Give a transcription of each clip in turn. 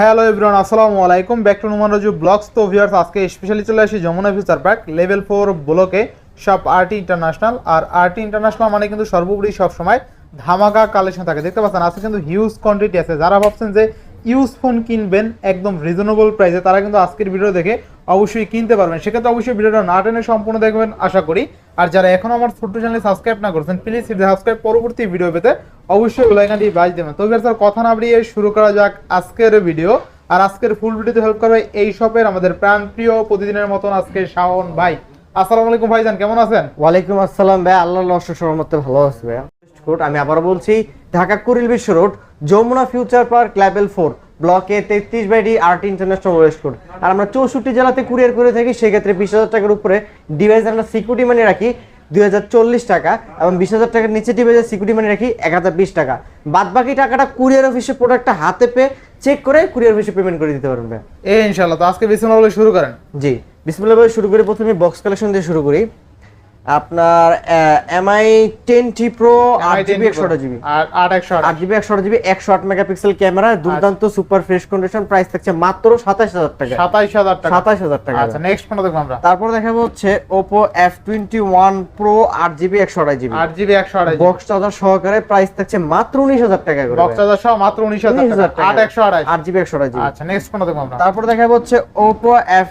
Hello everyone আসসালামু আলাইকুম back to Numan Raju vlogs তো ভিউয়ার্স আজকে স্পেশালি চলে আসি Jamuna future park level four ব্লকে সব আরটি ইন্টারন্যাশনাল আর আরটি ইন্টারন্যাশনাল মানে কিন্তু সর্বোপরি সবসময় ধামাকা কালেকশন থাকে। দেখতে পাচ্ছেন, আজকে কিন্তু হিউজ কোয়ান্টিটি আছে। যারা ভাবছেন যে ইউজ ফোন কিনবেন একদম রিজনেবল প্রাইসে তারা কিন্তু আজকের ভিডিও দেখে অবশ্যই কিনতে পারবেন। সেক্ষেত্রে অবশ্যই ভিডিওটা না টেনে সম্পূর্ণ দেখবেন, আশা করি। আর যারা এখন আমার ছোট্ট চ্যানেলে সাবস্ক্রাইব না করছেন প্লিজ সাবস্ক্রাইব পরবর্তী ভিডিও পেতে অবশ্যই লাইকানটি বাজ দেবেন। তো স্যার কথা না বাড়িয়ে শুরু করা যাক আজকের ভিডিও আর আজকের ফুল ভিডিওতে হেল্প করবে এই শপের আমাদের প্রাণ প্রিয় প্রতিদিনের মতন আজকে শাওন ভাই। আসসালামু আলাইকুম ভাইজান, কেমন আছেন? ওয়ালাইকুম আসসালাম ভাই আল্লাহ নষ্ট ভালো আছে ভাই আমি আবার বলছি, Dhaka Kuril Bishwa road Jamuna future park level four ব্লকে তেত্রিশ by D art international west code আর আমরা চৌষট্টি জেলাতে কুরিয়ার করে থাকি সেক্ষেত্রে বিশ হাজার টাকার উপরে ডিভাইস আমরা সিকিউরিটি মানি রাখি দুই হাজার চল্লিশ টাকা এবং বিশ হাজার টাকার নিচে ডিভাইসের সিকিউরিটি মানি রাখি এক হাজার বিশ টাকা। বাদ বাকি টাকাটা কুরিয়ার অফিসে প্রোডাক্টটা হাতে পেয়ে চেক করে কুরিয়ার অফিসে পেমেন্ট করে দিতে পারবেন ভাইয়া। এ ইনশাল্লাহ তো আজকে বিসমিল্লাহ শুরু করেন। জি বিসমিল্লাহ শুরু করে প্রথমে বক্স কালেকশন দিয়ে শুরু করি। আপনার এমআই টেন টি প্রো আট জিবি একশো জিবি আর আট একশো আট আট জিবি একশো জিবি একশো আট মেগাপিক্সেল ক্যামেরা দুর্দান্ত সুপার ফ্রেশ কন্ডিশন প্রাইস থাকছে মাত্র সাতাশ হাজার টাকা সাতাইশ হাজার টাকা সাতাশ হাজার টাকা আচ্ছা নেক্সট ফোন দেখব আমরা তারপর দেখাবো হচ্ছে Oppo F twenty one pro আট জিবি একশো আড়াই জিবি আট জিবি একশো আড়াই বক্স চার্জার সহকারে প্রাইস থাকছে মাত্র উনিশ হাজার টাকা করে বক্স চার্জার সহ মাত্র উনিশ হাজার টাকা আট একশো আড়াই আট জিবি একশো আড়াই জিবি আচ্ছা নেক্সট ফোন দেখব আমরা তারপর দেখাবো হচ্ছে Oppo F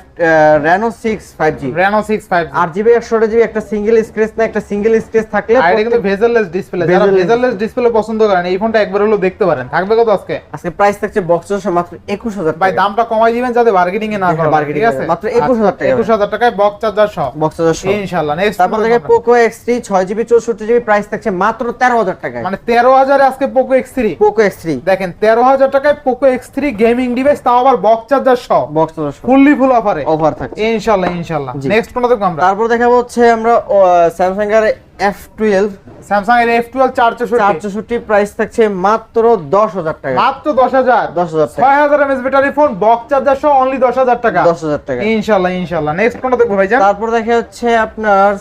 Reno six five G Reno six five আট জিবি একশো জিবি একটা সিঙ্গেল স্ক্রেচ না একটা সিঙ্গেল স্ক্রেচ থাকলে আর এটা কিন্তু ভেজারলেস ডিসপ্লে যারা ভেজারলেস ডিসপ্লে পছন্দ করেন এই ফোনটা একবার হলো দেখতে পারেন। থাকবে কত আজকে? আজকে প্রাইস থাকছে বক্স মাত্র একুশ হাজার ভাই দামটা কমাই দিবেন যাতে বার্গেনিং এ না করা ঠিক আছে? মাত্র 21,000 টাকা। একুশ হাজার টাকায় বক্স চার্জার সহ। বক্স চার্জার সহ। ইনশাআল্লাহ নেক্সট তারপর থেকে পোকো এক্স থ্রি ছয় জিবি চৌষট্টি জিবি প্রাইস থাকছে মাত্র তেরো হাজার টাকায়। মানে তেরো হাজারে আজকে Poco X three Poco X three দেখেন তেরো হাজার টাকায় Poco X three gaming device তাও আবার বক্স চার্জার সহ। বক্স চার্জার সহ। ফুললি ফুল অফারে ওভার থাকছে। ইনশাআল্লাহ ইনশাআল্লাহ। নেক্সট কোনটা দেখব আমরা। তারপর দেখাবো হচ্ছে আমরা স্যামসাং এর এফ টুয়েলভ স্যামসাং এর এফ টুয়েলভ চারশো প্রাইস থাকছে মাত্র দশ হাজার টাকা। মাত্র দশ হাজার? দশ হাজার ছয় হাজার MS battery phone box charger সহ অনলি দশ হাজার টাকা। দশ হাজার টাকা। ইনশাল্লাহ ইনশাল্লাহ। নেক্সট কোনটা দেখব ভাইজান? তারপর দেখা হচ্ছে আপনার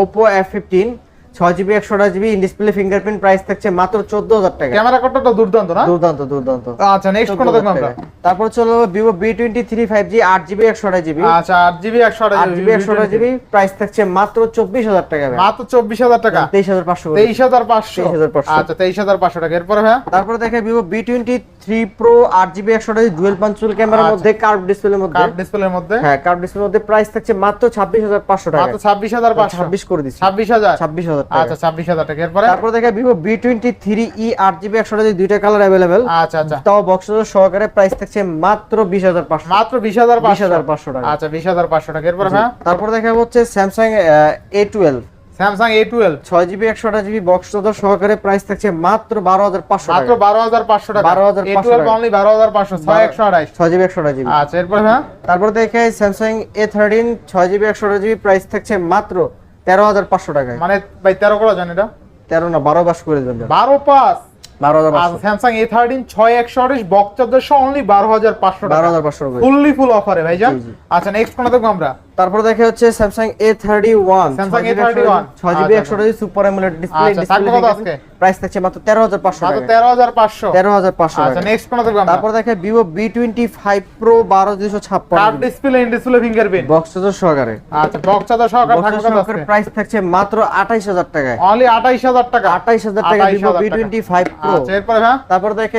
ওপো এফ ফিফটিন ছয় জিবি একশো জিবি ডিসপ্লে ফিঙ্গারপ্রিন্ট প্রাইস থাকছে মাত্র চোদ্দ হাজার টাকা ক্যামেরা কতটা দুর্দান্ত না? দুর্দান্ত দুর্দান্ত। আচ্ছা নেক্সট কোনটা দেখব আমরা? তারপর চলো Vivo V twenty three five G আট জিবি জিবি আচ্ছা আট জিবি জিবি জিবি প্রাইস থাকছে মাত্র চব্বিশ হাজার টাকা। মাত্র চব্বিশ হাজার টাকা? তেইশ হাজার পাঁচশো। করে। তেইশ হাজার পাঁচশো। আচ্ছা তেইশ হাজার পাঁচশো টাকা। এরপরে হ্যাঁ তারপর দেখে Vivo V twenty three pro আট জিবি একশো জিবি ডুয়েল পাঞ্চুয়াল ক্যামেরার। মধ্যে কার্ভ ডিসপ্লের মধ্যে। কার্ড ডিসপ্লের মধ্যে? হ্যাঁ কার্ভ ডিসপ্লের মধ্যে প্রাইস থাকছে মাত্র ছাব্বিশ হাজার পাঁচশো টাকা। মাত্র ছাব্বিশ হাজার পাঁচশো। ছাব্বিশ করে দিচ্ছি। ছাব্বিশ হাজার ছাব্বিশ হাজার টাকা। আচ্ছা ছাব্বিশ হাজার টাকা। এরপরে? তারপর দেখে দুইটা কালার অ্যাভেলেবেল আচ্ছা আচ্ছা। তাও বক্স সহকারে প্রাইস থাকছে মাত্র হাজার হাজার হাজার টাকা। আচ্ছা হাজার টাকা। এরপরে হ্যাঁ? তারপর দেখা হচ্ছে Samsung A Samsung A twelve ছয় জিবি একশো জিবি বক্স সহকারে প্রাইস থাকছে মাত্র বারো হাজার পাঁচশো মাত্র বারো হাজার পাঁচশো টাকা। 12,500 এ টুয়েলভ অনলি বারো হাজার পাঁচশো ছয় একশো আড়াইশ ছয় জিবি একশো জিবি আচ্ছা এরপরে হ্যাঁ? তারপর দেখে স্যামসাং এ থার্টিন ছয় জিবি একশো জিবি প্রাইস থাকছে মাত্র তেরো হাজার পাঁচশো টাকায়। মানে ভাই তেরো করা জানি এটা? তেরো না বারো পাস করে দেবেন। বারো পাঁচ বারো হাজার স্যামসাং এ থার্টিন ছয় একশো আড়াইশ বক্স চার্জার অনলি বারো হাজার পাঁচশো বারো হাজার পাঁচশো ফুললি ফুল অফারে ভাইজান? জি, জি। আচ্ছা নেক্সট কোনটা দেখব আমরা? তারপর দেখে হচ্ছে Samsung A31 ছয় জিবি আচ্ছা, একশো জিবি সুপার অ্যামোলেড ডিসপ্লে থাকবে প্রাইস থাকছে মাত্র তেরো হাজার পাঁচশো মাত্র টাকা। তেরো হাজার পাঁচশো। তেরো হাজার পাঁচশো আচ্ছা নেক্সট কোনটা দেখব আমরা? তারপর দেখে ফাইভ প্রো বারো দুশো ছাপ্পান্ন। Display in display fingerprint box charger সহকারে। আচ্ছা বক্স চার্জার সহকারে থাকবে কত আজকে? প্রাইস থাকছে মাত্র আঠাইশ হাজার টাকায়। অনলি আঠাইশ হাজার টাকা? আঠাইশ হাজার টাকা 28,000 ভিভো বি টাকা। টোয়েন্টি ফাইভ প্রো আচ্ছা এরপরে হ্যাঁ? তারপর দেখে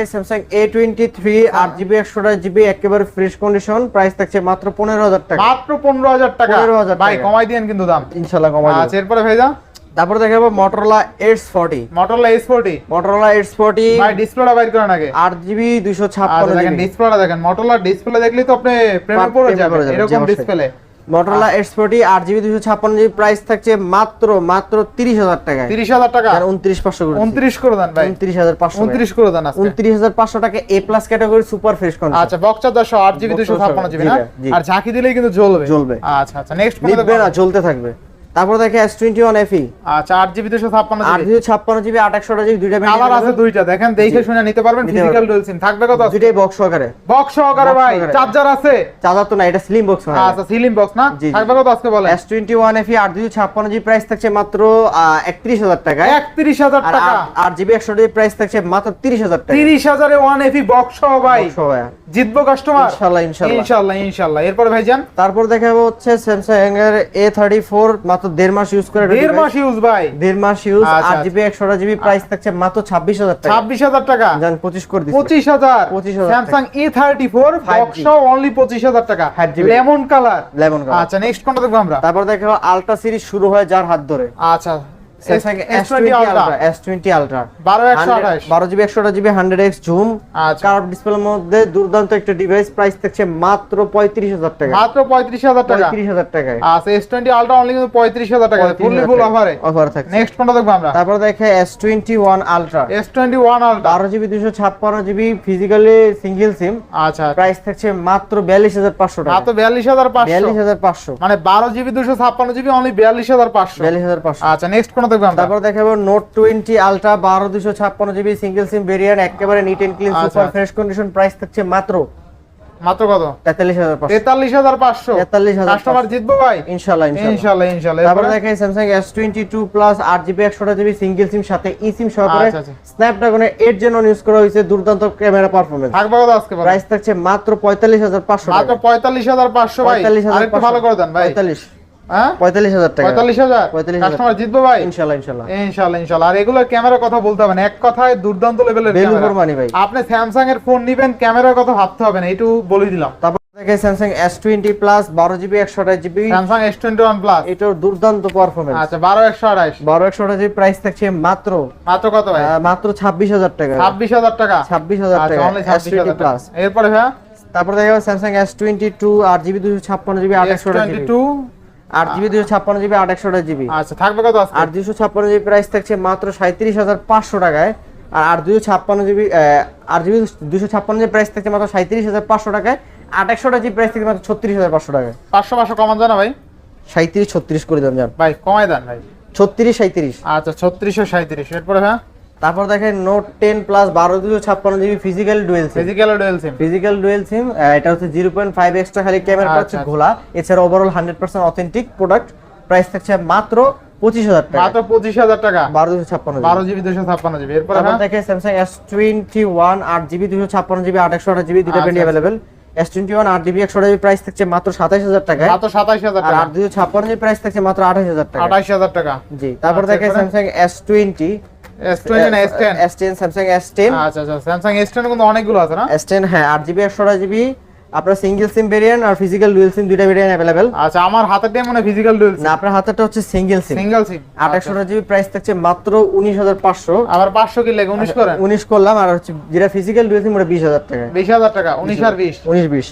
আট জিবি একশো জিবি একেবারে ফ্রেশ কন্ডিশন প্রাইস থাকছে মাত্র পনেরো হাজার টাকা। মাত্র পনেরো হাজার টাকা। 15,000 ভাই কমাই দিয়েন কিন্তু দাম। ইনশাল্লাহ কমাই। আচ্ছা এরপরে ভাইজা তারপরে দেখাবো Motorola edge S forty Motorola S forty Motorola edge S forty ভাই ডিসপ্লেটা বাইর করেন আগে। আট জিবি দুইশো আচ্ছা ছাপ্পান্ন দেখেন ডিসপ্লেটা দেখেন। মোটরলা ডিসপ্লে দেখলে তো আপনি প্রেমে পড়ে জি, এরকম ডিসপ্লে মোটরোলা এস ফোরটি আট জিবি দুশো ছাপ্পান্ন জিবি প্রাইস থাকছে মাত্র মাত্র তিরিশ হাজার টাকা তিরিশ হাজার টাকা? উনত্রিশ পাঁচশো করে উনত্রিশ করে দেন ভাই। উনত্রিশ হাজার পাঁচশো উনত্রিশ করে দেন উনত্রিশ হাজার পাঁচশো টাকা A plus category super fresh condition আচ্ছা বক্সার দশ আট জিবি দুশো ছাপ্পান্ন জিবি। আর ঝাঁকি দিলেই কিন্তু জ্বলবে। জ্বলবে। আচ্ছা আচ্ছা নেক্সট না জ্বলতে থাকবে। তারপর দেখে এস টোয়েন্টি ওয়ান এফি আচ্ছা আট জিবি দুশো ছাপ্পান্ন আট জিবি ছাপ্পান্ন জিবি আট একশো জিবি দুইটা কালার আছে দুইটা দেখেন দেখে শুনে নিতে পারবেন ফিজিক্যাল। ডুয়েল সিম থাকবে কত? দুইটাই বক্স সহকারে। বক্স সহকারে ভাই চার্জার আছে? চার্জার তো না এটা স্লিম বক্স আচ্ছা সিলিং বক্স না। থাকবে কত আজকে বলেন? এস টোয়েন্টি ওয়ান এফি আট ছাপ্পান্ন জিবি প্রাইস থাকছে মাত্র একত্রিশ হাজার টাকায়। একত্রিশ হাজার আর টাকা। আট- জিবি একশো জিবি প্রাইস থাকছে মাত্র তিরিশ হাজার টাকা তিরিশ হাজারে ওয়ান এফি বক্স সহ ভাই। জিতবো কাস্টমার ইনশাল্লাহ ইনশাল্লাহ। ইনশাল্লাহ ইনশাল্লাহ। এরপরে ভাইজান? তারপর দেখাবো হচ্ছে স্যামসাং এর এ থার্টি ফোর মাত্র দেড় মাস ইউজ করে দেড় মাস ইউজ ভাই। দেড় মাস ইউজ আচ্ছা, আট জিবি একশো জিবি প্রাইস থাকছে মাত্র ছাব্বিশ হাজার টাকা। ছাব্বিশ হাজার টাকা? জান পঁচিশ করে দিচ্ছি পঁচিশ হাজার? Samsung A thirty four 5G only পঁচিশ হাজার টাকা। 5GB লেমন কালার লেমন আচ্ছা নেক্সট কোনটা দেখব আমরা? তারপর দেখো আলট্রা সিরিজ শুরু হয় যার হাত ধরে। আচ্ছা আচ্ছা। মধ্যে দুর্দান্ত একটা ডিভাইস প্রাইস থাকছে মাত্র পঁয়ত্রিশ হাজার টাকা। মাত্র পঁয়ত্রিশ হাজার টাকা। পঁয়ত্রিশ হাজার টাকায়। আচ্ছা এস টোয়েন্টি আলট্রা অনলি কিন্তু পঁয়ত্রিশ হাজার টাকা। ফুললি ফুল অফারে অফার থাকছে। নেক্সট কোনটা দেখব আমরা। তারপর দেখে S twenty one ultra S twenty one ultra বারো জিবি দুশো ছাপ্পান্ন জিবি ফিজিক্যালি সিঙ্গেল সিম আচ্ছা। প্রাইস থাকছে মাত্র বিয়াল্লিশ হাজার পাঁচশো টাকা। মাত্র বিয়াল্লিশ হাজার পাঁচশো। বিয়াল্লিশ হাজার পাঁচশো। মানে বারো জিবি দুশো ছাপ্পান্ন জিবি অনলি বিয়াল্লিশ হাজার পাঁচশো। বিয়াল্লিশ হাজার পাঁচশো। আচ্ছা নেক্সট কোনটা দেখব তারপর দেখাবো নোট টোয়েন্টি আলট্রা বারো দুশো ছাপ্পান্ন জিবি সিঙ্গেল সিম ভেরিয়েন্ট একেবারে neat and clean super. Fresh condition price থাকছে মাত্র মাত্র কত? তেতাল্লিশ হাজার পাঁচশো। তেতাল্লিশ হাজার পাঁচশো। 43,500 কাস্টমার জিতবো ভাই? ইনশাল্লাহ ইনশাল্লাহ। ইনশাল্লাহ ইনশাল্লাহ। তারপর এরপরে? দেখাই Samsung S twenty two plus আট জিবি একশো জিবি সিঙ্গেল সিম সাথে সিম সহকারে আচ্ছা, আচ্ছা। জেন ইউজ করা হয়েছে দুর্দান্ত ক্যামেরা থাকবে কত আজকে প্রাইস থাকছে মাত্র পঁয়তাল্লিশ হাজার পাঁচশো মাত্র পঁয়তাল্লিশ হাজার পাঁচশো ভাই। হাজার আরেকটু ভালো করে দেন ভাই। পঁয়তাল্লিশ হাজার টাকা। পঁয়তাল্লিশ হাজার? 45,000 কাস্টমার জিতবো ভাই? ইনশাল্লাহ ইনশাল্লাহ। ইনশাল্লাহ ইনশাল্লাহ। আর এগুলোর ক্যামেরার কথা বলতে হবে না। এক কথায় দুর্দান্ত লেভেলের Value ক্যামেরা। for ভাই। আপনি স্যামসাং এর ফোন নিবেন ক্যামেরার কথা ভাবতে হবে না। একটু বলে দিলাম। তারপর দেখে স্যামসাং এস টোয়েন্টি প্লাস বারো জিবি একশো GB Samsung S twenty one plus এটার দুর্দান্ত পারফরমেন্স আচ্ছা বারো একশো আঠাশ। বারো একশো প্রাইস থাকছে মাত্র মাত্র কত ভাই? মাত্র ছাব্বিশ হাজার টাকা। ছাব্বিশ হাজার টাকা? ছাব্বিশ হাজার আচ্ছা টাকা। এস টোয়েন্টি প্লাস এরপরে ভাই? তারপর দেখা যাবে স্যামসাং এস টোয়েন্টি টু আট জিবি দুশো ছাপ্পান্ন জিবি আট আট জিবি দুশো ছাপ্পান্ন জিবি আট একশো জিবি। আচ্ছা থাকবে কত আজকে? দুশো ছাপ্পান্ন জিবি প্রাইস থাকছে মাত্র সাঁত্রিশ হাজার পাঁচশো টাকায়। আর দুশো ছাপ্পান্ন জিবি আর জিবি দুশো ছাপ্পান্ন জিবি প্রাইস থাকছে মাত্র সাঁত্রিশ হাজার পাঁচশো টাকায়। আট একশোটা জিবি প্রাইস মাত্র ছত্রিশ হাজার পাঁচশো টাকায়। পাঁচশো পাঁচশো কমান জানা ভাই। সাঁত্রিশ ছত্রিশ করে দেন যান। ভাই কমাই দেন ভাই। ছত্রিশ সাঁত্রিশ আচ্ছা ছত্রিশশো সাঁত্রিশ এরপরে হ্যাঁ? তারপর দেখেন নোট টেন প্লাস বারো দুশো ছাপ্পান্ন GB physical dual SIM physical dual SIM physical dual SIM এটা হচ্ছে জিরো পয়েন্ট ফাইভ এক্সট্রা খালি ক্যামেরা হচ্ছে আচ্ছা, ঘোলা। এছাড়া overall hundred percent authentic product price থাকছে মাত্র পঁচিশ হাজার টাকা। মাত্র পঁচিশ হাজার টাকা। বারো দুশো ছাপ্পান্ন বারো জিবি দুশো ছাপ্পান্ন জিবি এরপরে দেখে স্যামসাং এস টোয়েন্টি ওয়ান আট জিবি দুশো ছাপ্পান্ন জিবি আট একশো আঠাশ জিবি দুটো আচ্ছা, আচ্ছা। অ্যাভেলেবেল এস টোয়েন্টি ওয়ান আট জিবি একশো জিবি প্রাইস থাকছে মাত্র সাতাশ হাজার টাকায়। মাত্র সাতাইশ হাজার টাকা। আট দুশো ছাপ্পান্ন জিবি প্রাইস থাকছে মাত্র আঠাশ হাজার টাকা আঠাইশ হাজার টাকা। জি তারপর আচ্ছা, দেখে স্যামসাং এস টোয়েন্টি না এস টেন আচ্ছা আচ্ছা স্যামসাং এস কিন্তু অনেকগুলো আছে না? এস টেন হ্যাঁ আট জিবি একশো জিবি আপনার সিঙ্গেল সিম ভেরিয়েন্ট আর ফিজিক্যাল ডুয়েল সিম দুইটা ভেরিয়েন্ট অ্যাভেলেবেল আচ্ছা আমার মনে ফিজিক্যাল ডুয়েল না আপনার হাতেটা হচ্ছে single sim single sim GB price থাকছে মাত্র উনিশ হাজার পাঁচশো। আবার পাঁচশো কি লেগে? করেন করলাম আর হচ্ছে যেটা ফিজিক্যাল ডুয়েল সিম ওটা বিশ হাজার টাকা। বিশ হাজার টাকা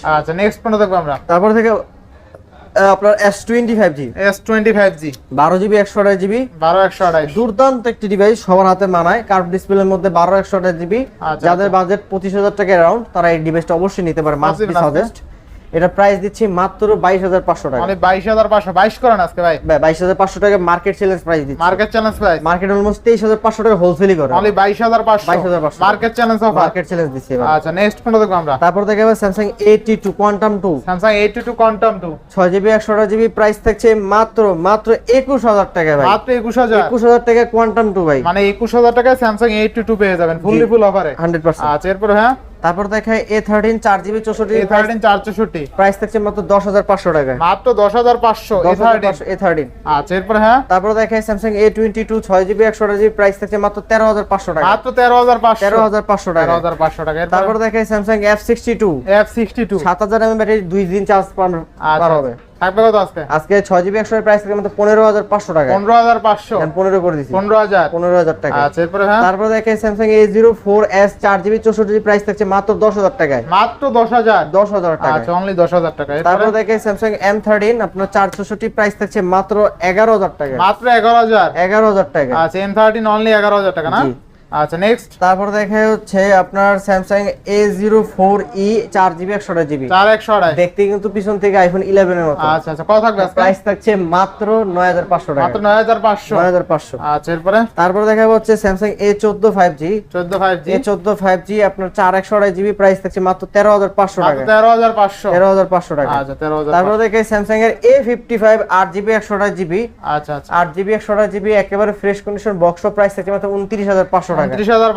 আর আচ্ছা নেক্সট দেখব আমরা। তারপর থেকে আপনার S twenty five G S twenty five G বারো জিবি একশো আঠাশ জিবি বারো একশো আঠাইশ দুর্দান্ত একটি ডিভাইস সবার হাতে মানায়। কার্ভ ডিসপ্লের মধ্যে বারো একশো আঠাশ জিবি আচ্ছা, যাদের। বাজেট পঁচিশ হাজার টাকা এরাউন্ড তারা এই ডিভাইসটা অবশ্যই নিতে পারে। মাস্ট বি সাজেস্ট এটা প্রাইস দিচ্ছি মাত্র বাইশ হাজার পাঁচশো টাকা। মানে বাইশ হাজার পাঁচশো। বাইশ করেন আজকে ভাই। হাজার পাঁচশো টাকা মার্কেট চ্যালেঞ্জ প্রাইস দিচ্ছি। Market challenge price market almost তেইশ হাজার পাঁচশো টাকা হোলসেলই করে। হাজার পাঁচশো। 22,500 market challenge offer market challenge দিচ্ছি এবার। আচ্ছা নেক্সট কোনটা দেখব আমরা। তারপর দেখে two Samsung eight two quantum two ছয় জিবি একশো জিবি প্রাইস থাকছে মাত্র মাত্র একুশ হাজার টাকা ভাই। মাত্র একুশ হাজার? একুশ হাজার টাকা কোয়ান্টাম টু ভাই। মানে একুশ হাজার টাকায় স্যামসাং এইট টু পেয়ে যাবেন ফুললি ফুল অফারে হান্ড্রেড পার্সেন্ট আচ্ছা এরপরে হ্যাঁ? তারপর দেখায় এ থার্টিন চার জিবি চৌষট্টি এ থার্টিন চার চৌষট্টি প্রাইস থাকছে মাত্র দশ হাজার পাঁচশো টাকা মাত্র দশ হাজার পাঁচশো এ থার্টিন আচ্ছা এরপর হ্যাঁ? তারপর দেখায় স্যামসাং এ টোয়েন্টি টু ছয় জিবি একশো জিবি প্রাইস থাকছে মাত্র তেরো হাজার পাঁচশো টাকা। মাত্র তেরো হাজার পাঁচশো। তেরো হাজার পাঁচশো তেরো টাকা হাজার পাঁচশো টাকা। তারপর দেখা দেখায় Samsung F sixty two F sixty two সাত হাজার এমএম ব্যাটারি দুই দিন চার্জ পার আচ্ছা হবে। থাকবে কত আজকে? আজকে ছয় জিবি একশো প্রাইস থেকে মাত্র পনেরো হাজার পাঁচশো টাকা। পনেরো হাজার পাঁচশো? পনেরো করে দিচ্ছি পনেরো হাজার? পনেরো হাজার টাকা। আচ্ছা এরপরে হ্যাঁ? তারপর দেখে Samsung A zero four S চার জিবি চৌষট্টি জিবি প্রাইস থাকছে মাত্র দশ হাজার টাকায়। মাত্র দশ হাজার? দশ হাজার টাকা আচ্ছা অনলি দশ হাজার টাকা তারপর এরপরে দেখে স্যামসাং এম থার্টিন আপনার চার চৌষট্টি প্রাইস থাকছে মাত্র এগারো হাজার টাকা মাত্র এগারো হাজার? এগারো হাজার টাকা আচ্ছা এম থার্টিন অনলি এগারো হাজার টাকা না। আচ্ছা নেক্সট তারপর দেখা হচ্ছে আপনার Samsung A zero four E চার জিবি একশো জিবি চার একশো দেখতে কিন্তু পিছন থেকে আইফোন ইলেভেন এর মতো। আচ্ছা আচ্ছা কত থাকবে প্রাইস থাকছে মাত্র নয় হাজার পাঁচশো টাকা। মাত্র নয় হাজার পাঁচশো। নয় হাজার পাঁচশো। আচ্ছা এরপরে? তারপর দেখা হচ্ছে স্যামসাং এ চোদ্দ ফাইভ জি চোদ্দ ফাইভ জি এ চোদ্দ ফাইভ জি আপনার চার একশো জিবি প্রাইস থাকছে মাত্র তেরো হাজার পাঁচশো টাকা। তেরো হাজার পাঁচশো। তেরো হাজার পাঁচশো টাকা। আচ্ছা তেরো হাজার তারপর দেখে স্যামসাং এর এ ফিফটি ফাইভ আট জিবি একশো জিবি আচ্ছা আচ্ছা। আট জিবি একশো জিবি একেবারে ফ্রেশ কন্ডিশন বক্স প্রাইস থাকছে মাত্র উনত্রিশ হাজার পাঁচশো টাকা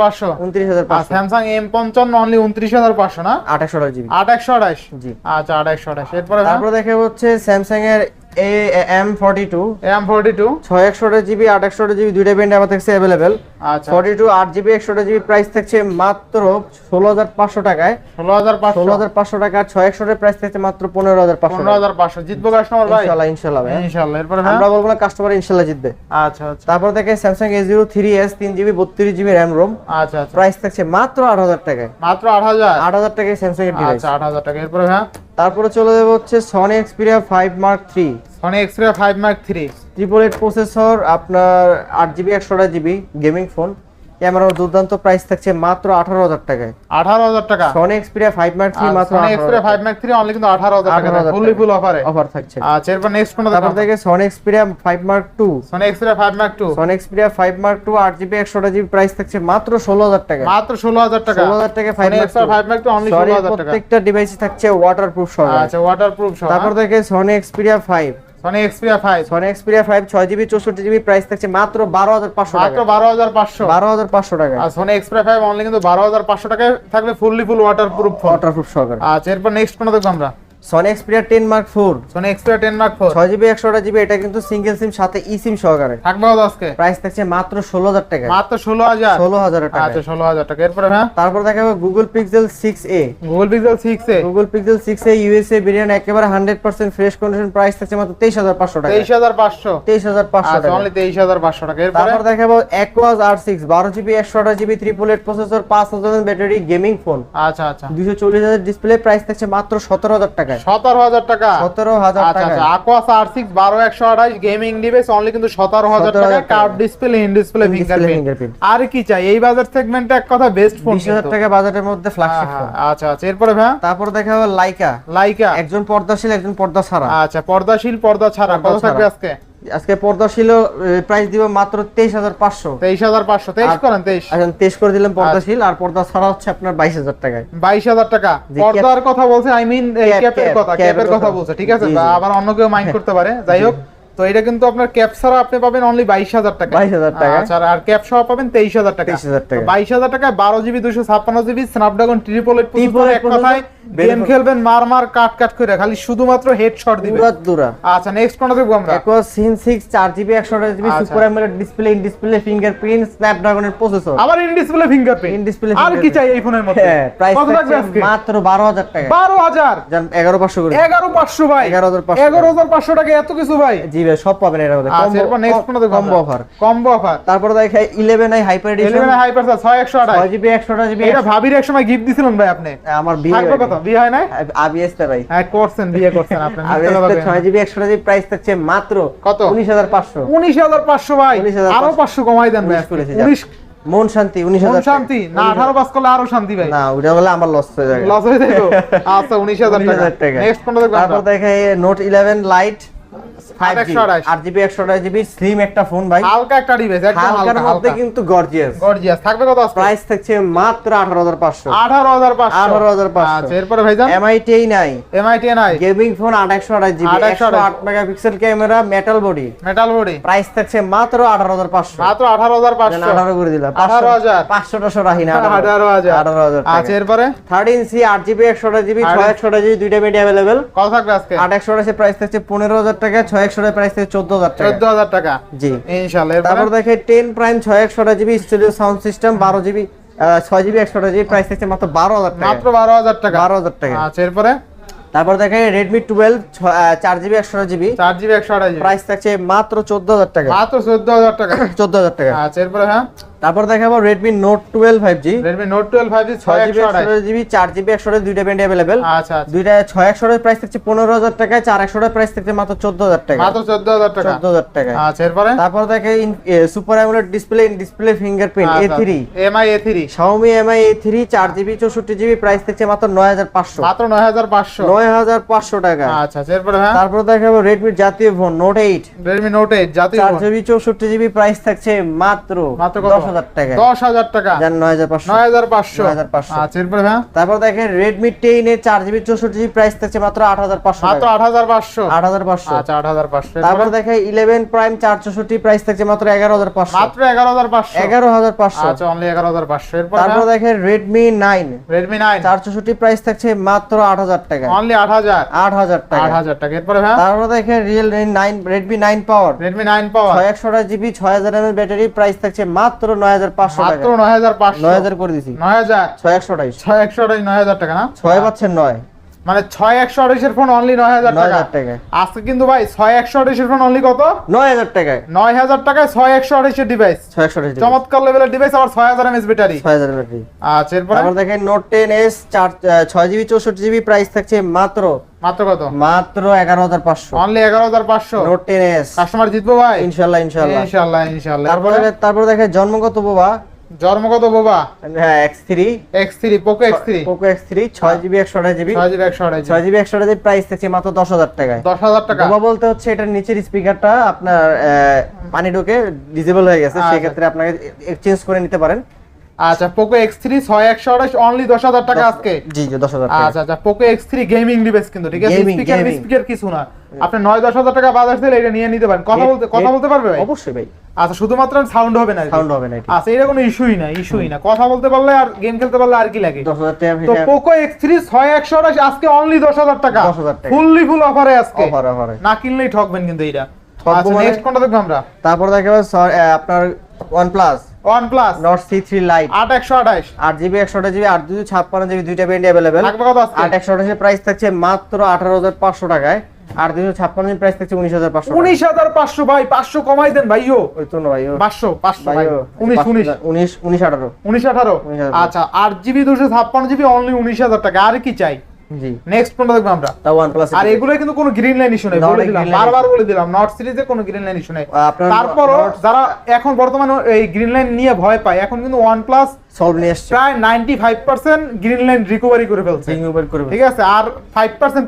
পাঁচশো। উনত্রিশ হাজার স্যামসাং এম পঞ্চান্ন অনলি উনত্রিশ হাজার পাঁচশো না? আট একশো জিবি আট একশো আড়াইশ জি। আচ্ছা আট একশো আড়াইশ এরপরে তারপর দেখে হচ্ছে স্যামসাং এর M forty two M forty two ছয় একশো জিবি আট একশো জিবি দুইটা ব্যান্ড আমার থাকছে অ্যাভেলেবেল আচ্ছা। ফর্টি টু আট জিবি একশো জিবি প্রাইস থাকছে মাত্র ষোলো হাজার পাঁচশো টাকায়। ষোলো হাজার পাঁচশো। ষোলো হাজার পাঁচশো টাকা ছয় একশো প্রাইস থাকছে মাত্র পনেরো হাজার পাঁচশো পনেরো হাজার পাঁচশো। জিতবো কাস্টমার ভাই? ইনশাল্লাহ ইনশাল্লাহ ইনশাল্লাহ। এরপরে আমরা বলব না কাস্টমার ইনশাল্লাহ জিতবে। আচ্ছা আচ্ছা। তারপর থেকে Samsung A zero three S তিন জিবি বত্রিশ জিবি র্যাম রোম আচ্ছা আচ্ছা। প্রাইস থাকছে মাত্র আট হাজার টাকায়। মাত্র আট হাজার? আট হাজার টাকায় স্যামসাং এর আচ্ছা আট হাজার টাকা। এরপরে ভাই? তারপরে চলে যাব হচ্ছে Sony Xperia five mark three Sony Xperia five mark three triple eight processor আপনার আট জিবি একশো জিবি গেমিং ফোন ক্যামেরার দুর্দান্ত প্রাইস থাকছে মাত্র আঠারো হাজার টাকায়। আঠারো হাজার টাকা? Sony Xperia five mark three মাত্র Sony Xperia five mark three only কিন্তু আঠারো হাজার টাকা 18,000 ফুললি ফুল অফারে অফার থাকছে। আচ্ছা এরপর নেক্সট কোনটা তারপর থেকে Sony Xperia five mark two Sony Xperia five mark two Sony Xperia five mark two আট জিবি একশো জিবি প্রাইস থাকছে মাত্র ষোলো হাজার টাকা। মাত্র ষোলো হাজার টাকা। ষোলো হাজার টাকা five Sony Xperia five mark two only ষোলো হাজার টাকা। প্রত্যেকটা ডিভাইস থাকছে ওয়াটার প্রুফ সহ। আচ্ছা ওয়াটার প্রুফ সহ তারপর থেকে Sony Xperia five Sony Xperia five Sony Xperia five ছয় জিবি চৌষট্টি জিবি প্রাইস থাকছে মাত্র বারো হাজার পাঁচশো মাত্র টাকা বারো হাজার পাঁচশো। বারো হাজার পাঁচশো টাকা আর সনি এক্সপিরিয়া ফাইভ অনলি কিন্তু বারো হাজার পাঁচশো টাকায় থাকবে fully full water proof phone water proof সহকারে। আচ্ছা এরপর নেক্সট কোন দেখব আমরা? Sony Xperia ten mark four Sony Xperia ten mark four ছয় জিবি একশো জিবি এটা কিন্তু সিঙ্গেল সিম সাথে ই সিম সহকারে। থাকবে আজকে? প্রাইস থাকছে মাত্র ষোলো হাজার টাকা মাত্র ষোলো হাজার? ষোলো হাজার টাকা আচ্ছা ষোলো হাজার টাকা। এরপরে হ্যাঁ? তারপর দেখা যাবে Google Pixel six A Google Pixel six A Google Pixel six A USA variant একেবারে hundred percent fresh condition price থাকছে মাত্র তেইশ হাজার পাঁচশো টাকা তেইশ হাজার পাঁচশো। তেইশ হাজার পাঁচশো আচ্ছা টাকা অনলি তেইশ হাজার পাঁচশো টাকা। এরপরে? তারপর দেখাবো অ্যাকোয়াস আর সিক্স বারো জিবি একশো আঠাশ জিবি ত্রিপল এইট প্রসেসর পাঁচ হাজার ব্যাটারি গেমিং ফোন আচ্ছা আচ্ছা। দুশো চল্লিশ হাজার ডিসপ্লে প্রাইস থাকছে মাত্র সতেরো হাজার টাকায়। সতেরো হাজার টাকা। সতেরো হাজার আচ্ছা টাকা আচ্ছা aquas R6 বারো একশো আঠাশ গেমিং ডিভাইস অনলি কিন্তু সতেরো হাজার টাকা। টাকা। ডিসপ্লে ইন ডিসপ্লে ফিঙ্গারপ্রিন্ট আর কি চাই? এই বাজার সেগমেন্টে এক কথা বেস্ট ফোন বিশ হাজার টাকা মধ্যে ফ্ল্যাগশিপ আচ্ছা আচ্ছা এরপরে ভাই? তারপর লাইকা লাইকা একজন পর্দাশীল একজন পর্দা ছাড়া। আচ্ছা পর্দাশীল পর্দা ছাড়া। কত থাকবে ছাড়া। আজকে পর্দা ছিল প্রাইস দিব মাত্র তেইশ হাজার পাঁচশো। তেইশ হাজার পাঁচশো তেইশ করেন তেইশ। এখন টেস্ট করে দিলাম পর্দা ছিল আর পর্দা ছাড়া হচ্ছে আপনার বাইশ হাজার টাকায়। বাইশ হাজার টাকা। পর্দার কথা বলছে আই মিন ক্যাপের কথা ক্যাপের কথা। বলছে ঠিক আছে? আবার অন্য কেউ মাইন্ড করতে পারে। যাই হোক তো এটা কিন্তু আপনার ক্যাপ ছাড়া আপনি পাবেন অনলি বাইশ হাজার টাকা। 22,000 টাকা। আচ্ছা আর ক্যাপ সহ পাবেন তেইশ হাজার টাকা। 23,000 টাকা। বাইশ হাজার টাকায় বারো জিবি দুশো ছাপ্পান্ন GB Snapdragon triple eight eight এক কথায় গেম খেলবেন মার মার কাট কাট করে খালি শুধুমাত্র হেডশট দিবেন। পুরা দুরা। আচ্ছা নেক্সট কোনটা দেখব আমরা। সিন সিক্স চার জিবি একশো GB. Super AMOLED display in display fingerprint স্ন্যাপড্রাগনের processor আবার ইন ডিসপ্লে ফিঙ্গারপ্রিন্ট In-display আর কি চাই এই ফোনের মধ্যে? হ্যাঁ প্রাইস কত থাকবে মাত্র বারো হাজার টাকা। বারো হাজার? এগারো পাঁচশো করে। এগারো পাঁচশো ভাই। 11,500 এগারো হাজার পাঁচশো টাকা এত কিছু ভাই। জি ভাই সব পাবেন এর মধ্যে? আচ্ছা এরপর নেক্সট দেখব কম্বো অফার কম্বো অফার তারপর দেখে eleven i hyper edition eleven hyper ছয় একশো আঠাশ। ছয় জিবি একশো জিবি এটা ভাবির এক সময় গিফট দিছিলেন ভাই আপনি। আমার বিয়ে থাকবে কত? বিয়ে হয় নাই? আবিএস তে ভাই। হ্যাঁ করছেন বিয়ে করছেন আপনি না। জিবি একশো জিবি প্রাইস থাকছে মাত্র কত? উনিশ হাজার পাঁচশো। উনিশ হাজার পাঁচশো ভাই। 19,500 আরও পাঁচশো। কমাই দেন ভাই উনিশ করেছে, যাক। উনিশ মন শান্তি উনিশ হাজার শান্তি। না আঠারো পাস করলে আরও শান্তি ভাই। না ওটা হলে আমার লস হয়ে যাবে। লস হয়ে যাবে? আচ্ছা উনিশ হাজার টাকা। নেক্সট কোনটা দেখব তারপর দেখে note eleven lite five G 828 আট জিবি একশো জিবি স্লিম একটা ফোন ভাই। হালকা একটা ডিভাইস একদম হালকা মধ্যে কিন্তু গর্জিয়াস গর্জিয়াস থাকবে কত আজকে? প্রাইস থাকছে মাত্র আঠারো হাজার পাঁচশো। আঠারো হাজার পাঁচশো। 18,500 আচ্ছা এরপরে ভাইজান? এমআই টেই নাই। Mi ten i gaming phone আট একশো আঠাশ জিবি 828 একশো আট megapixel camera metal body metal body price থাকছে মাত্র আঠারো হাজার পাঁচশো। মাত্র আঠারো হাজার পাঁচশো। আঠারো করে দিলাম 18,000 পাঁচশো টাশো রাখি না আঠারো হাজার। আঠারো হাজার। আচ্ছা এরপরে? দুইটা মিডিয়া কত থাকবে আজকে? প্রাইস থাকছে টাকা ছয় একশো প্রাইস থাকছে চোদ্দ হাজার টাকা। চোদ্দ হাজার টাকা। জি। ইনশাল্লাহ তারপর দেখে টেন প্রাইম ছয় একশো জিবি স্টুডিও সাউন্ড সিস্টেম বারো জিবি ছয় জিবি একশো জিবি প্রাইস থাকছে মাত্র বারো হাজার টাকা। মাত্র বারো হাজার টাকা। বারো হাজার টাকা। আচ্ছা এরপরে? তারপর দেখে রেডমি টুয়েলভ চার জিবি একশো জিবি চার জিবি একশো প্রাইস থাকছে মাত্র চোদ্দ হাজার টাকা। মাত্র চোদ্দ হাজার টাকা। চোদ্দ হাজার টাকা। আচ্ছা এরপরে হ্যাঁ? তারপর দেখাবো টুয়েলভ ফাইভ জি ছয় ছয় জিবি একশো আঠাশ জিবি চার জিবি একশো দুইটা ব্যান্ড অ্যাভেলেবেল আচ্ছা আচ্ছা। দুইটা ছয় একশো প্রাইস থাকছে পনেরো হাজার টাকায় চার একশো প্রাইস থাকছে মাত্র চোদ্দ হাজার টাকা মাত্র চোদ্দ হাজার টাকা। চোদ্দ হাজার টাকায়। আচ্ছা এরপরে? তারপর দেখে super AMOLED display in display fingerprint A three Mi A three Xiaomi Mi A3 চার জিবি চৌষট্টি জিবি প্রাইস থাকছে মাত্র নয় হাজার পাঁচশো। মাত্র নয় হাজার পাঁচশো। নয় হাজার পাঁচশো টাকা। আচ্ছা আচ্ছা এরপরে হ্যাঁ? তারপর দেখাবো রেডমির জাতীয় phone note eight Redmi note eight জাতীয় চার ফোন। জিবি চৌষট্টি জিবি প্রাইস থাকছে মাত্র মাত্র হাজার টাকা দশ হাজার টাকা নয় হাজার পাঁচশো নয় হাজার পাঁচশো 9,500 আচ্ছা এরপরে হ্যাঁ তারপর দেখেন রেডমি টেন এর চার জিবি চৌষট্টি জিবি প্রাইস থাকছে মাত্র আট হাজার পাঁচশো মাত্র আট হাজার পাঁচশো আট হাজার পাঁচশো আচ্ছা আট হাজার পাঁচশো তারপর দেখে ইলেভেন প্রাইম চার চৌষট্টি প্রাইস থাকছে মাত্র এগারো হাজার পাঁচশো মাত্র এগারো হাজার পাঁচশো এগারো হাজার পাঁচশো আচ্ছা অনলি এগারো হাজার পাঁচশো এরপর তারপর দেখেন রেডমি নাইন রেডমি নাইন চার চৌষট্টি প্রাইস থাকছে মাত্র আট হাজার টাকা অনলি আট হাজার আট হাজার আট টাকা হাজার টাকা এরপরে হ্যাঁ তারপর দেখেন real nine Redmi nine power Redmi nine power ছয় একশো জিবি ছয় হাজার এমএল ব্যাটারি প্রাইস থাকছে মাত্র নয় হাজার পাঁচশো টাকা। মাত্র নয় হাজার পাঁচশো। নয় হাজার করে দিছি। নয় হাজার। ছয় একশো আঠাইশ। ছয় একশো আঠাশ নয় হাজার টাকা না? ছয় পাচ্ছেন নয়। মানে ছয় একশো আড়াইশের ফোন অনলি নয় হাজার নয় টাকা। আজকে কিন্তু ভাই ছয় একশো আড়াইশের ফোন অনলি কত? নয় হাজার টাকায়। নয় হাজার টাকায় ছয় একশো আড়াইশের ডিভাইস ছয় একশো চমৎকার লেভেলের ডিভাইস আবার ছয় হাজার এমএস ব্যাটারি ছয় হাজার ব্যাটারি আচ্ছা এরপরে? তারপর দেখেন নোট টেন এস চার ছয় জিবি চৌষট্টি জিবি প্রাইস থাকছে মাত্র মাত্র কত? মাত্র এগারো হাজার পাঁচশো। অনলি এগারো হাজার পাঁচশো। নোট টেন এস কাস্টমার জিতবো ভাই? ইনশাল্লাহ ইনশাল্লাহ। ইনশাল্লাহ ইনশাল্লাহ। তারপর তারপরে তারপর দেখে জন্মগত বোবা। জন্মগত বোবা? হ্যাঁ X three X three Poco X three Poco X three ছয় জিবি একশো আঠাশ জিবি ছয় জিবি একশো আঠাশ ছয় জিবি একশো আঠাশ জিবি প্রাইস থাকছে মাত্র দশ হাজার টাকায়। দশ হাজার টাকা? বোবা বলতে হচ্ছে এটার নিচের স্পিকারটা আপনার পানি ঢুকে ডিজেবল হয়ে গেছে সেই সেক্ষেত্রে আপনাকে এক্সচেঞ্জ করে নিতে পারেন। আচ্ছা পোকো এক্স থ্রি ছয় একশো আঠাশ অনলি দশ হাজার টাকা আজকে। জি জি দশ হাজার টাকা। আচ্ছা আচ্ছা Poco X three gaming device কিন্তু ঠিক আছে? স্পিকার স্পিকার কিছু না। আপনি নয় দশ হাজার টাকা বাজার দিলে এটা নিয়ে নিতে পারেন। কথা বলতে কথা বলতে পারবে ভাই? অবশ্যই ভাই। আচ্ছা শুধুমাত্র সাউন্ড হবে না সাউন্ড হবে না আচ্ছা এটা কোনো ইস্যুই না ইস্যুই না। কথা বলতে পারলে আর গেম খেলতে পারলে আর কি লাগে? তো পোকো এক্স থ্রি ছয় একশো আঠাশ আজকে অনলি দশ হাজার টাকা। 10,000 টাকা। ফুললি ফুল অফারে আজকে। অফার অফারে না কিনলেই ঠকবেন কিন্তু এটা আচ্ছা মানে? নেক্সট কোনটা দেখব আমরা? তারপর দেখা আপনার ওয়ান প্লাস দুইটা থাকবে কত আজকে? প্রাইস থাকছে মাত্র টাকায়। আর দুশো ছাপ্পান্ন প্রাইস থাকছে উনিশ হাজার পাঁচশো উনিশ হাজার পাঁচশো ভাই পাঁচশো কমাই দেন ভাইও। ওই তো ভাই পাঁচশো পাঁচশো উনিশ উনিশ। উনিশ উনিশ আঠারো। উনিশ আঠারো? আচ্ছা আট জিবি দুশো ছাপ্পান্ন জিবি অনলি উনিশ হাজার টাকা। আর কি চাই? জি। নেক্সট দেখব আমরা? তা ওয়ান প্লাস আর এগুলো কিন্তু কোনো গ্রিন লাইন ইস্যু নেই বলে দিলাম। বারবার বলে দিলাম নট সিরিজে কোনো গ্রিন লাইন ইস্যু নেই। আপনার যারা এখন বর্তমানে এই গ্রিন লাইন নিয়ে ভয় পায় এখন কিন্তু ওয়ান প্লাস সলভ নিয়ে এসছে প্রায় ninety five percent green line recovery করে ফেলছে। রিং মোবাইল করে ঠিক আছে আর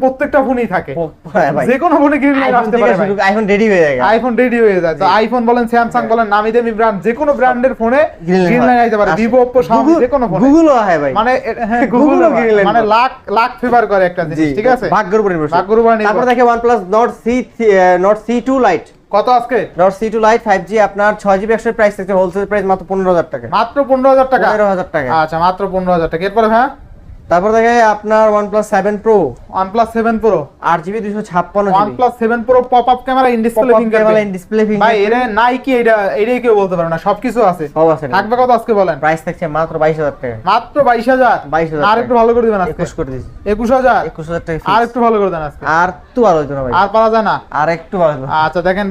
প্রত্যেকটা ফোনই থাকে। হ্যাঁ যে কোনো ফোনে গ্রিন লাইন আসতে পারে আইফোন রেডি হয়ে যায় আইফোন রেডি হয়ে যায়। তো আইফোন বলেন স্যামসাং বলেন নামি দামি ব্র্যান্ড যে কোনো ব্র্যান্ডের ফোনে গ্রিন লাইন। আইতে পারে। ভিভো শাওমি যে কোনো ফোনে। গুগলও হয় ভাই। মানে হ্যাঁ গুগল ও green মানে লাখ লাখ ফেভার করে একটা জিনিস ঠিক আছে? ভাগ্যের উপর নির্ভর ভাগ্যের উপর নির্ভর। তারপর দেখে OnePlus Nord C Nord C2 Lite কত আজকে? Rod C two light 5G আপনার 6GB একশো প্রাইস থাকছে হোলসেল প্রাইস মাত্র 15000 টাকা। মাত্র পনেরো হাজার টাকা? 15000 টাকা। আচ্ছা মাত্র পনেরো হাজার টাকা। এরপরে হ্যাঁ তারপর দেখে আপনার OnePlus 7 Pro OnePlus seven pro 8GB 256GB OnePlus seven pro pop up camera in display finger display ভাই ফিঙ্গার এর নাই কি এটা এটাই কেউ বলতে পারে না সবকিছু আছে। সব আছে থাকবে কত আজকে বলেন? প্রাইস থাকছে মাত্র 22000 টাকা। মাত্র বাইশ হাজার? 22,000 আর একটু ভালো করে দিবেন আজকে। 21 করে একুশ হাজার? 21000 টাকা আর একটু ভালো করে দেন আজকে। আর তো ভালো হইতো না ভাই। আর পারা যায় না? আর একটু ভালো। আচ্ছা দেখেন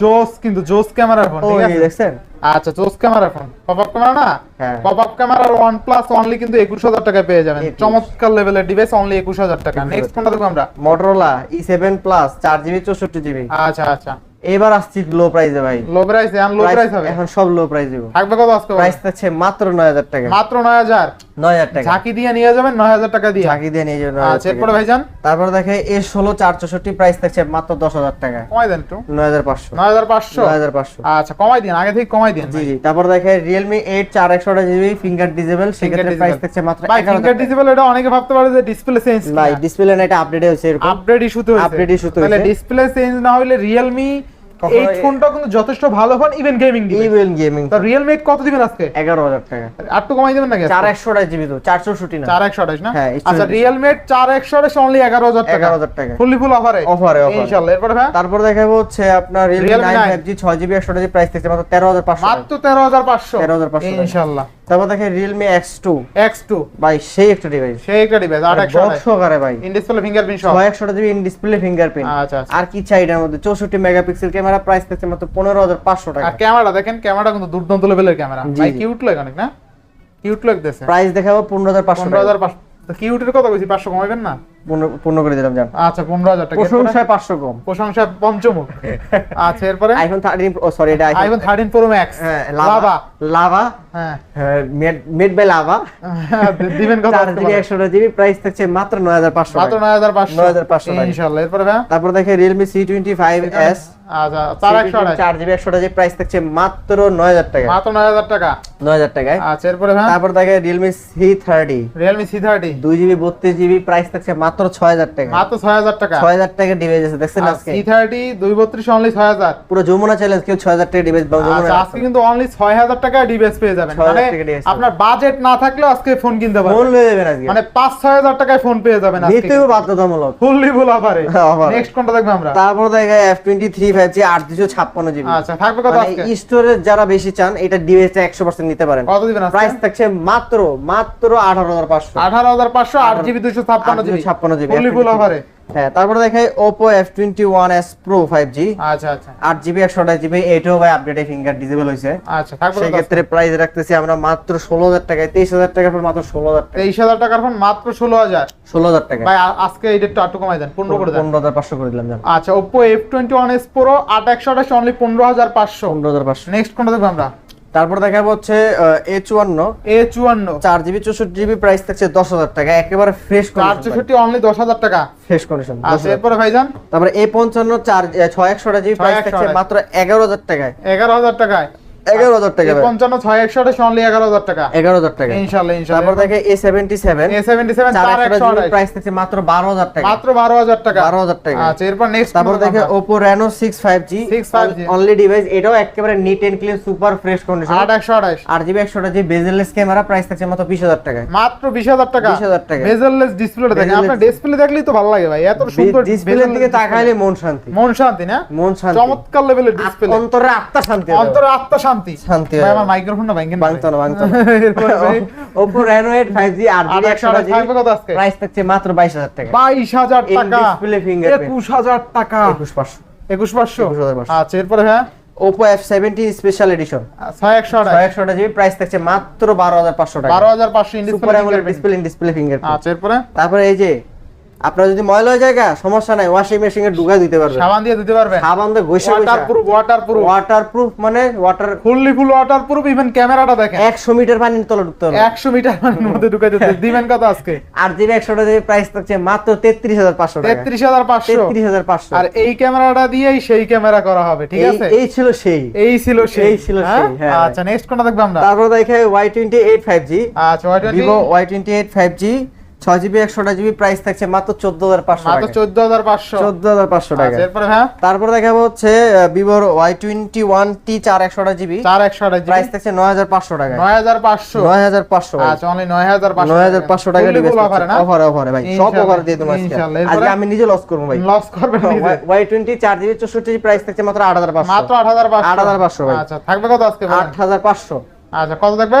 জোস কিন্তু জোস ক্যামেরার ফোন ঠিক আছে? দেখছেন? আচ্ছা জোস ক্যামেরার ফোন। পপ আপ ক্যামেরা না? হ্যাঁ। পপ আপ ক্যামেরার ওয়ান প্লাস অনলি কিন্তু একুশ হাজার টাকায় পেয়ে যাবেন। চমৎকার লেভেলের ডিভাইস অনলি একুশ হাজার টাকা। নেক্সট কোনটা দেখব আমরা। Motorola E7 Plus 4GB 64GB আচ্ছা আচ্ছা। এবার আসছি লো প্রাইসে ভাই। লো প্রাইস এখন লো প্রাইস হবে? এখন সব লো প্রাইস দিব থাকবে কত আজকে প্রাইস থাকছে মাত্র 9000 টাকা। মাত্র নয় হাজার? 9000 টাকা। ঝাঁকি দিয়ে নিয়ে যাবেন টাকা দিয়ে। ঝাঁকি দিয়ে নিয়ে যাবেন আচ্ছা এরপরে ভাইজান? তারপর দেখে S16 464 প্রাইস থাকছে মাত্র 10000 টাকা। কমাই দেন একটু। 9500 নয় হাজার পাঁচশো? 9500 আচ্ছা কমাই দিন আগে থেকে কমাই দিন জি জি তারপর দেখে Realme 8 4128GB ফিঙ্গার ডিজেবল সেক্ষেত্রে প্রাইস থাকছে মাত্র ভাই 11000 ফিঙ্গার টাকা। ডিসপ্লে এটা অনেকে ভাবতে পারে যে ডিসপ্লে চেঞ্জ ভাই ডিসপ্লে না এটা আপডেট হয়েছে এরকম। আপডেট ইস্যুতে হয়েছে। তাহলে ডিসপ্লে চেঞ্জ না হলে রিয়েলমি এই ফোনটা কিন্তু যথেষ্ট ভালো ফোন ইভেন গেমিং দিবে ইভেন গেমিং তো রিয়েলমি কত দিবেন আজকে? 11000 টাকা। আর একটু কমাই দিবেন নাকি 4128GB তো 464 না। চার একশো আঠাশ না? হ্যাঁ, আচ্ছা রিয়েলমি একশো আঠাশ অনলি এগারো হাজার টাকা। 11000 টাকা। ফুললি ফুল অফারে offer এ। এরপরে হ্যাঁ তারপর দেখাবো হচ্ছে আপনার Realme 9 9 5G 6GB 128GB price থাকছে মাত্র 13500 টাকা। মাত্র তেরো হাজার পাঁচশো। 13,500 টাকা। তারপর দেখে Realme X two X two ভাই সেই একটা ডিভাইস সেই একটা ডিভাইস আট একশো বক্স সহকারে ভাই। ইন ডিসপ্লে ফিঙ্গারপ্রিন্ট সহ। ছয় একশোটা জিবি ইন ডিসপ্লে ফিঙ্গারপ্রিন্ট আচ্ছা। আর কি চাই এর মধ্যে? চৌষট্টি মেগাপিক্সেল ক্যামেরা প্রাইস থাকছে মাত্র পনেরো হাজার পাঁচশো টাকা। আর ক্যামেরা দেখেন ক্যামেরা কিন্তু দুর্দান্ত লেভেলের ক্যামেরা ভাই কিউট লাগে অনেক না? কিউট লাগতেছে প্রাইস দেখাবো পনেরো হাজার পাঁচশো পনেরো হাজার পাঁচশো। কিউটের কথা কইছি 500 কমাবেন না? পূর্ণ করে দিলাম জান। আচ্ছা পনেরো হাজার টাকা। প্রশংসায় পাঁচশো কম। প্রশংসা পঞ্চমুখ। আচ্ছা এরপরে? আইফোন থার্টিন সরি এটা আইফোন থার্টিন প্রো ম্যাক্স হ্যাঁ লাভা। লাভা। হ্যাঁ। Made by Lava. দিবেন কত চার জিবি প্রাইস থাকছে মাত্র নয় হাজার পাঁচশো মাত্র নয় হাজার পাঁচশো। 9,500 টাকা। ইনশাল্লাহ এরপরে ভাই তারপর দেখে Realme C twenty five S আচ্ছা চার একশো চার জিবি একশোটা জিবি প্রাইস থাকছে মাত্র নয় হাজার টাকা। মাত্র নয় হাজার টাকা? নয় হাজার টাকায়। আচ্ছা এরপরে তারপর দেখে Realme C thirty Realme C thirty দুই জিবি বত্রিশ জিবি প্রাইস থাকছে মাত্র ছয় হাজার টাকা। মাত্র ছয় হাজার টাকা। ছয় হাজার টাকা ডিভাইস আছে দেখছেন আজকে? সি থার্টি দুই বত্রিশ অনলি ছয় হাজার। পুরো যমুনা চ্যালেঞ্জ কেউ ছয় হাজার টাকা ডিভাইস আচ্ছা আজকে কিন্তু অনলি ছয় হাজার টাকা ডিভাইস পেয়ে যাবেন। মানে আপনার বাজেট না থাকলেও আজকে ফোন কিনতে ফোন পারবেন লয়ে যাবেন আজকে। মানে পাঁচ ছয় হাজার টাকায় ফোন পেয়ে যাবেন আজকে। নিতেও বাধ্যতামূলক। ফুললি Offer এ। নেক্সট কোনটা দেখব আমরা? তারপর দেখে F twenty three five G আট দুশো ছাপ্পান্ন জিবি আচ্ছা থাকবে কত আজকে? স্টোরেজ যারা বেশি চান এটা ডিভাইসটা একশো পার্সেন্ট নিতে পারেন। কত দিবেন আজকে? প্রাইস থাকছে মাত্র মাত্র আঠারো হাজার পাঁচশো। আঠারো হাজার পাঁচশো আট জিবি দুশো ছাপ্পান্ন জিবি ছাপ্পান্ন জিবি হ্যাঁ তারপরে দেখাই এস প্রো ফাইভ জি আচ্ছা আচ্ছা। আট জিবি এটাও ভাই আপডেটে ফিঙ্গার ডিজেবল হয়েছে। আচ্ছা থাকবে সেই ক্ষেত্রে প্রাইস রাখতেছি আমরা মাত্র ষোলো হাজার টাকায় তেইশ হাজার টাকার পর মাত্র ষোলো হাজার টাকা। তেইশ হাজার টাকার ফোন মাত্র ষোলো হাজার। ষোলো হাজার টাকা। ভাই আজকে এই ডেটটা একটু কমাই দেন পনেরো করে দেন। পনেরো হাজার পাঁচশো করে দিলাম আচ্ছা Oppo F twenty one S pro আট একশো আঠাশ অনলি পনেরো হাজার পাঁচশো। পনেরো হাজার পাঁচশো। নেক্সট কোনটা দেখব আমরা? তারপর দেখা হচ্ছে এ চুয়ান্ন। এ চুয়ান্ন। চার জিবি চৌষট্টি জিবি প্রাইস থাকছে দশ হাজার টাকা। একেবারে ফ্রেশ চার চৌষট্টি অনলি দশ হাজার টাকা। ফ্রেশ কন্ডিশন আচ্ছা এরপরে ভাইজান? তারপরে এ পঞ্চান্ন চার ছয় একশোটা জিবি প্রাইস থাকছে মাত্র এগারো হাজার টাকায়। এগারো হাজার টাকায়। এগারো হাজার টাকা পঞ্চান্ন ছয় একশো অনলি এগারো হাজার টাকা। এগারো হাজার টাকা। ইনশাল্লাহ তারপর দেখে A seventy seven A seventy seven চার চার একশো প্রাইস থাকছে মাত্র বারো হাজার টাকা। মাত্র বারো হাজার টাকা। বারো হাজার টাকা। আচ্ছা এরপর নেক্সট তারপর দেখে Oppo Reno six five G 65G only device এটাও একেবারে neat and clean super fresh condition আট একশো আঠাশ। আট জিবি একশোটা জিবি বেজেলেস ক্যামেরা প্রাইস থাকছে মাত্র বিশ হাজার টাকায় মাত্র বিশ হাজার টাকা। 20,000 টাকা। বেজেললেস ডিসপ্লে দেখেন। আপনার ডিসপ্লে দেখলেই তো ভালো লাগে ভাই। এত সুন্দর ডিসপ্লের দিকে তাকাইলে মন শান্তি। মন শান্তি না? মন শান্তি। চমৎকার লেভেলের ডিসপ্লে অন্তরে আত্মা শান্তি। অন্তরে আত্মা শান্তি শান্তি। ভাই আমার মাইক্রোফোনটা ভাঙেন ভাঙতো না ভাঙতো আট জিবি একশো একশোটা আঠাশ থাকবে কত আজকে? প্রাইস থাকছে মাত্র বাইশ হাজার টাকা। বাইশ হাজার In টাকা। display fingerprint। একুশ টাকা। একুশ পাঁচশো। একুশ পাঁচশো? 21,500 আচ্ছা এরপরে হ্যাঁ সেভেন্টি স্পেশাল এডিশন ছয় একশো আঠাশ। ছয় একশোটা জিবি প্রাইস থাকছে মাত্র বারো হাজার পাঁচশো টাকা। বারো হাজার পাঁচশো in super display display display fingerprint আচ্ছা এরপরে? তারপরে এই যে আপনার যদি ময়লা হয়ে জায়গা সমস্যা নাই ওয়াশিং মেশিনে ঢুকা দিতে পারবেন। সাবান দিয়ে দিতে পারবেন। সাবান দিয়ে ঘষে ওয়াটারপ্রুফ ওয়াটারপ্রুফ ওয়াটারপ্রুফ মানে water fully full waterproof even ক্যামেরাটা দেখেন। 100 মিটার পানির তলে ঢুকতে হবে। 100 মিটার পানির মধ্যে ঢুকা যেতে দিবেন কত আজকে? আর দিবে 100 টাকা প্রাইস থাকছে মাত্র 33500 টাকা। 33500 33500 আর এই ক্যামেরাটা দিয়েই সেই ক্যামেরা করা হবে ঠিক আছে? এই ছিল সেই। এই ছিল সেই। এই ছিল হ্যাঁ? সেই হ্যাঁ। আচ্ছা নেক্সট কোনটা দেখব আমরা? তারপর দেখে Y28 5G আচ্ছা Y28 Vivo Y28 5G ছয় জিবি একশোটা জিবি প্রাইস থাকছে মাত্র চোদ্দ হাজার পাঁচশো মাত্র টাকা চোদ্দ হাজার পাঁচশো। চোদ্দ হাজার পাঁচশো টাকা আচ্ছা এরপরে হ্যাঁ? তারপর দেখাবো হচ্ছে ভিভোর ওয়াই টোয়েন্টি ওয়ান টি চার একশোটা জিবি। চার একশো আঠাশ প্রাইস থাকছে নয় হাজার পাঁচশো টাকা নয় হাজার পাঁচশো। নয় হাজার পাঁচশো আচ্ছা অনলি নয় হাজার পাঁচশো নয় হাজার পাঁচশো টাকা ডিভাইস অফারে ভাই। সব অফার দিয়ে তোমার আজকে। আমি নিজে লস করব ভাই। লস। ওয়াই টোয়েন্টি চার জিবি চৌষট্টি প্রাইস থাকছে মাত্র আট হাজার পাঁচশো। মাত্র আট হাজার পাঁচশো। 8,500 ভাই। আচ্ছা থাকবে কত আজকে? আট হাজার পাঁচশো। আচ্ছা কত থাকবে?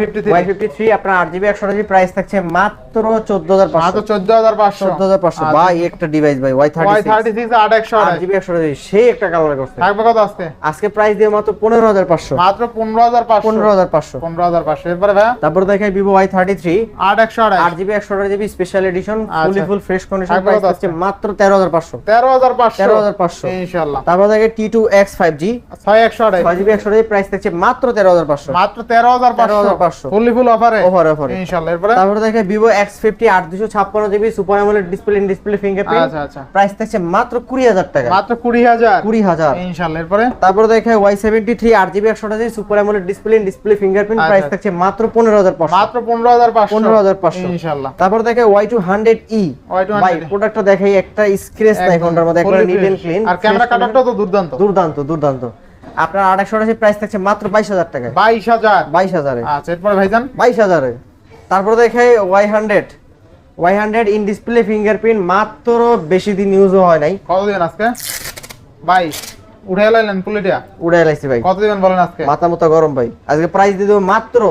Y53 আপনার 8GB 128GB প্রাইস থাকছে মাত্র 14500 মাত্র 14500 14500 ভাই একটা ডিভাইস ভাই Y36 Y36 8GB 128GB সেই একটা কালার তারপর দেখাই Vivo Y33 828 8GB 128GB special edition fully full fresh price থাকছে মাত্র তেরো হাজার পাঁচশো ইনশাআল্লাহ তারপর দেখাই T2X 5G 6 মাত্র 13500 মাত্র 13500 ফুললি ফুল অফারে ইনশাআল্লাহ এরপরে? তারপরে super display in display fingerprint আচ্ছা আচ্ছা। প্রাইস থাকছে মাত্র কুড়ি টাকা। মাত্র কুড়ি হাজার? ইনশাআল্লাহ এরপরে? তারপরে দেখে ওয়াই সেভেন্টি থ্রি আট GB super AMOLED display in display fingerprint price. থাকছে মাত্র পনেরো হাজার পাঁচশো। মাত্র পনেরো হাজার পাঁচশো। পনেরো হাজার পাঁচশো। ইনশাআল্লাহ তারপর দেখে ওয়াই টু হান্ড্রেড ই Y200 ভাই প্রোডাক্টটা দেখাই একটা স্ক্রেচ নাই একদম। মধ্যে একবার নিট এন্ড ক্লিন আর ক্যামেরা কাটারটাও তো দুর্দান্ত। দুর্দান্ত দুর্দান্ত। আপনার আড়াইশো আশি প্রাইস থাকছে মাত্র বাইশ হাজার টাকায় বাইশ হাজার? বাইশ হাজারে। আচ্ছা এরপরে ভাইজান? বাইশ হাজারে। তারপরে দেখে Y hundred. Y hundred in display fingerprint মাত্র বেশি দিন ইউজও হয় নাই। কতদিন আজকে? বাইশ। উড়ে এলাইছি ভাই। কত দিবেন বলেন আজকে? মাথা মতো গরম ভাই। আজকে প্রাইস দিয়ে দেবো মাত্র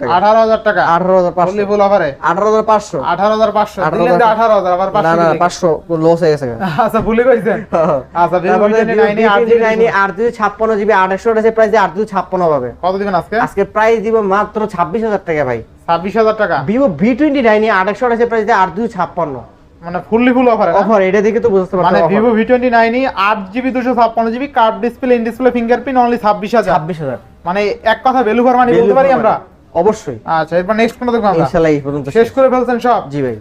টাকা। আঠারো হাজার টাকা? আঠারো হাজার পাঁচশো। ফুললি ফুল অফারে আঠারো হাজার পাঁচশো। আঠারো হাজার পাঁচশো। 18,000 দিলেন যে আঠারো হাজার আবার না না দিলেন। পাঁচশো লস হয়ে গেছে। আচ্ছা ভুলে গেছেন আচ্ছা ভিভো V29 এ আট ভিভো জিবি V29 ছাপ্পান্ন জিবি আড়াইশো আছে প্রাইস দিয়ে আট দুই ছাপ্পান্ন পাবে। কত দিবেন আজকে? আজকে প্রাইস দিব মাত্র ছাব্বিশ হাজার টাকা ভাই। ছাব্বিশ হাজার টাকা? ভিভো ভি টোয়েন্টি নাইন আড়াইশো আছে প্রাইস দিয়ে আট দুই ছাপ্পান্ন। মানে ফুললি ফুল অফার অফার এটা দেখে তো বুঝতে মানে পারছ ভিভো ভি টোয়েন্টি নাইন আট জিবি দুশো ছাপ্পান্ন GB card display in display fingerprint only ছাব্বিশ হাজার। ছাব্বিশ হাজার। মানে এক কথা ভ্যালু ফর মানি বলতে পারি আমরা? অবশ্যই। আচ্ছা এরপর নেক্সট কোন দেখব আমরা? ইনশাআল্লাহ এই পর্যন্ত শেষ। করে ফেলছেন সব? জি ভাই।